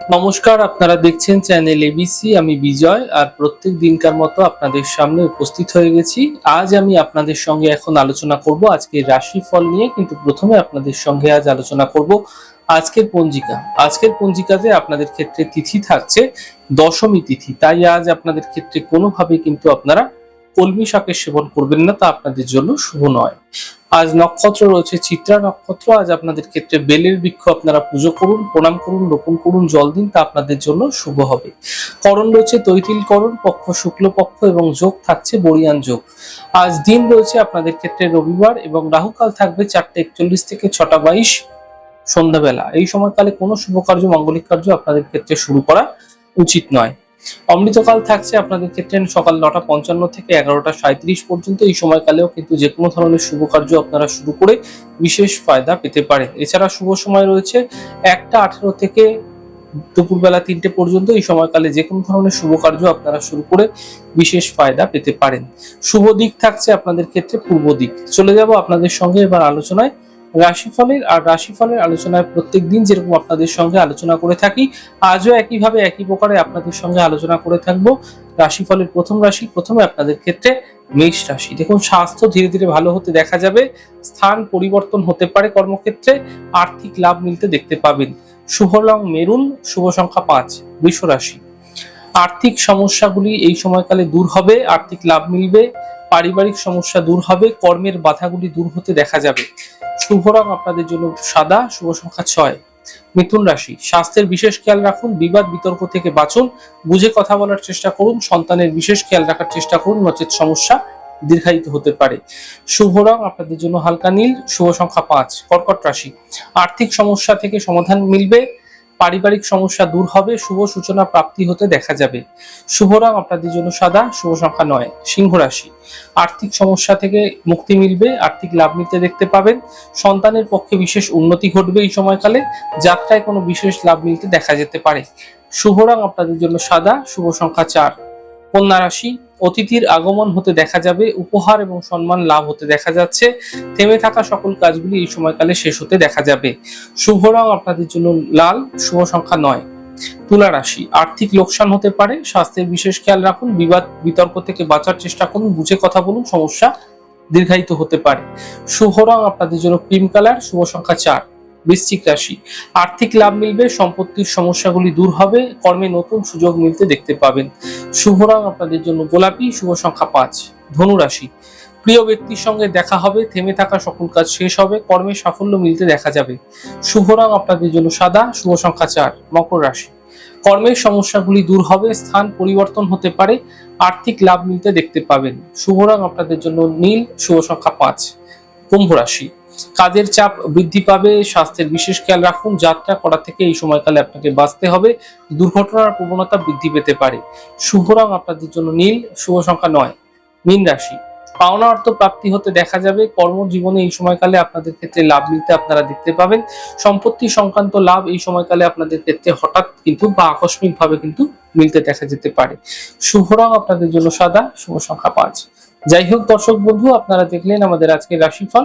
নমস্কার, আপনারা দেখছেন চ্যানেল এবিসি আমি বিজয়, আর প্রত্যেক দিনকার মতো আপনাদের সামনে উপস্থিত হয়ে গেছি। আজ আমি আপনাদের সঙ্গে এখন আলোচনা করব আজকের রাশিফল নিয়ে, কিন্তু প্রথমে আপনাদের সঙ্গে আজ আলোচনা করব আজকের পঞ্জিকা। আজকের পঞ্জিকাতে আপনাদের ক্ষেত্রে তিথি থাকছে দশমী তিথি, তাই আজ আপনাদের ক্ষেত্রে কোনোভাবে কিন্তু আপনারা কলমি শাকের সেবন করবেন না, তা আপনাদের জন্য শুভ নয়। আজ নক্ষত্র রয়েছে, চিত্রা নক্ষত্র। আজ আপনাদের ক্ষেত্রে বেলের বৃক্ষ আপনারা পুজো করুন, প্রণাম করুন, রোপণ করুন, জল দিন, তা আপনাদের জন্য শুভ হবে। করণ রয়েছে, তৈতিল করণ, পক্ষ শুক্ল পক্ষ এবং যোগ থাকছে, বরিয়ান যোগ। আজ দিন রয়েছে আপনাদের ক্ষেত্রে রবিবার এবং রাহুকাল থাকবে চারটে একচল্লিশ থেকে ছটা বাইশ সন্ধ্যাবেলা। এই সময়কালে কোনো শুভ কার্য, মাঙ্গলিক কার্য আপনাদের ক্ষেত্রে শুরু করা উচিত নয়। অমৃতকাল থাকছে, আপনাদের ক্ষেত্রে সকাল নটা পঞ্চান্ন থেকে এগারোটা সাঁত্রিশ পর্যন্ত। এই সময়কালেও কিন্তু যে কোনো ধরনের শুভ কার্য আপনারা শুরু করে বিশেষ ফায়দা পেতে পারেন। এছাড়া শুভ সময় রয়েছে একটা আঠেরো থেকে দুপুরবেলা তিনটে পর্যন্ত। এই সময়কালে যে কোনো ধরনের শুভ কার্য আপনারা শুরু করে বিশেষ ফায়দা পেতে পারেন। শুভ দিক থাকছে আপনাদের ক্ষেত্রে পূর্ব দিক। চলে যাব আপনাদের সঙ্গে এবার আলোচনায়। রাশিফলের আর রাশিফলের আলোচনায় প্রত্যেক দিন যেরকম আপনাদের সঙ্গে আলোচনা করে থাকি, আজও একইভাবে একই প্রকারে আপনাদের সঙ্গে আলোচনা করে থাকব। রাশিফলের প্রথম রাশি, প্রথমে আপনাদের ক্ষেত্রে মেষ রাশি। দেখুন, স্বাস্থ্য ধীরে ধীরে ভালো হতে দেখা যাবে। স্থান পরিবর্তন হতে পারে কর্মক্ষেত্রে। আর্থিক লাভ মিলতে দেখতে পাবেন। শুভ রং মেরুন, শুভ সংখ্যা পাঁচ, বৃষ রাশি। আর্থিক সমস্যাগুলি এই সময়কালে দূর হবে, আর্থিক লাভ মিলবে। পারিবারিক সমস্যা দূর হবে, কর্মের বাধাগুলি দূর হতে দেখা যাবে। শুভ রং আপনাদের জন্য সাদা, শুভ সংখ্যা ছয়। মিথুন রাশি, স্বাস্থ্যের বিশেষ খেয়াল রাখুন, বিবাদ, বিতর্ক থেকে বাঁচুন, বুঝে কথা বলার চেষ্টা করুন, সন্তানের বিশেষ খেয়াল রাখার চেষ্টা করুন, নচেত সমস্যা দীর্ঘায়িত হতে পারে। শুভ রং আপনাদের জন্য হালকা নীল, শুভ সংখ্যা পাঁচ, কর্কট রাশি। আর্থিক সমস্যা থেকে সমাধান মিলবে পারিবারিক সমস্যা দূর হবে, শুভ সূচনা প্রাপ্তি হতে দেখা যাবে। শুভ রং আপনাদের জন্য সাদা, শুভ সংখ্যা নয়, সিংহ রাশি। আর্থিক সমস্যা থেকে মুক্তি মিলবে, আর্থিক লাভ নিতে দেখতে পাবেন। সন্তানের পক্ষে বিশেষ উন্নতি ঘটবে এই সময়কালে, যাত্রায় কোনো বিশেষ লাভ মিলতে দেখা যেতে পারে। শুভ রং আপনাদের জন্য সাদা, শুভ সংখ্যা চার। কন্যা রাশি, অতিথির আগমন হতে দেখা যাবে, উপহার এবং সম্মান লাভ হতে দেখা যাচ্ছে, থেমে থাকা সকল কাজগুলি এই সময়কালে শেষ হতে দেখা যাবে। শুভ রং আপনাদের জন্য লাল, শুভ সংখ্যা নয়। তুলা রাশি, আর্থিক লোকসান হতে পারে, স্বাস্থ্যের বিশেষ খেয়াল রাখুন, বিবাদ, বিতর্ক থেকে বাঁচার চেষ্টা করুন, বুঝে কথা বলুন, সমস্যা দীর্ঘায়িত হতে পারে। শুভ রং আপনাদের জন্য ক্রিম কালার, শুভ সংখ্যা চার। বৃশ্চিক রাশি। আর্থিক লাভ মিলবে, সম্পত্তির সমস্যাগুলি দূর হবে, কর্মে নতুন সুযোগ মিলতে দেখতে পাবেন। শুভ রং আপনাদের জন্য গোলাপি, শুভ সংখ্যা পাঁচ, ধনু রাশি। প্রিয় ব্যক্তির সঙ্গে দেখা হবে, থেমে থাকা সকল কাজ শেষ হবে, কর্মে সাফল্য মিলতে দেখা যাবে। শুভ রং আপনাদের জন্য সাদা, শুভ সংখ্যা চার, মকর রাশি। কর্মের সমস্যাগুলি দূর হবে, স্থান পরিবর্তন হতে পারে, আর্থিক লাভ মিলতে দেখতে পাবেন। শুভ রং আপনাদের জন্য নীল, শুভ সংখ্যা পাঁচ, কুম্ভ রাশি। কাজের চাপ বৃদ্ধি পাবে, স্বাস্থ্যের বিশেষ খেয়াল রাখুন, যাত্রা করা থেকে এই সময়কালে আপনাকে বাঁচতে হবে, দুর্ঘটনার প্রবণতা বৃদ্ধি পেতে পারে। শুভ রং আপনাদের জন্য নীল, শুভ সংখ্যা নয়, মীন রাশি। পাওনা অর্থ প্রাপ্তি হতে দেখা যাবে, কর্মজীবনে এই সময়কালে আপনাদের ক্ষেত্রে লাভ মিলতে আপনারা দেখতে পাবেন, সম্পত্তি সংক্রান্ত লাভ এই সময়কালে আপনাদের ক্ষেত্রে হঠাৎ কিন্তু বা আকস্মিক ভাবে কিন্তু মিলতে দেখা যেতে পারে। শুভ রং আপনাদের জন্য সাদা, শুভ সংখ্যা পাঁচ। যাই হোক দর্শক বন্ধু, আপনারা দেখলেন আমাদের আজকের রাশিফল।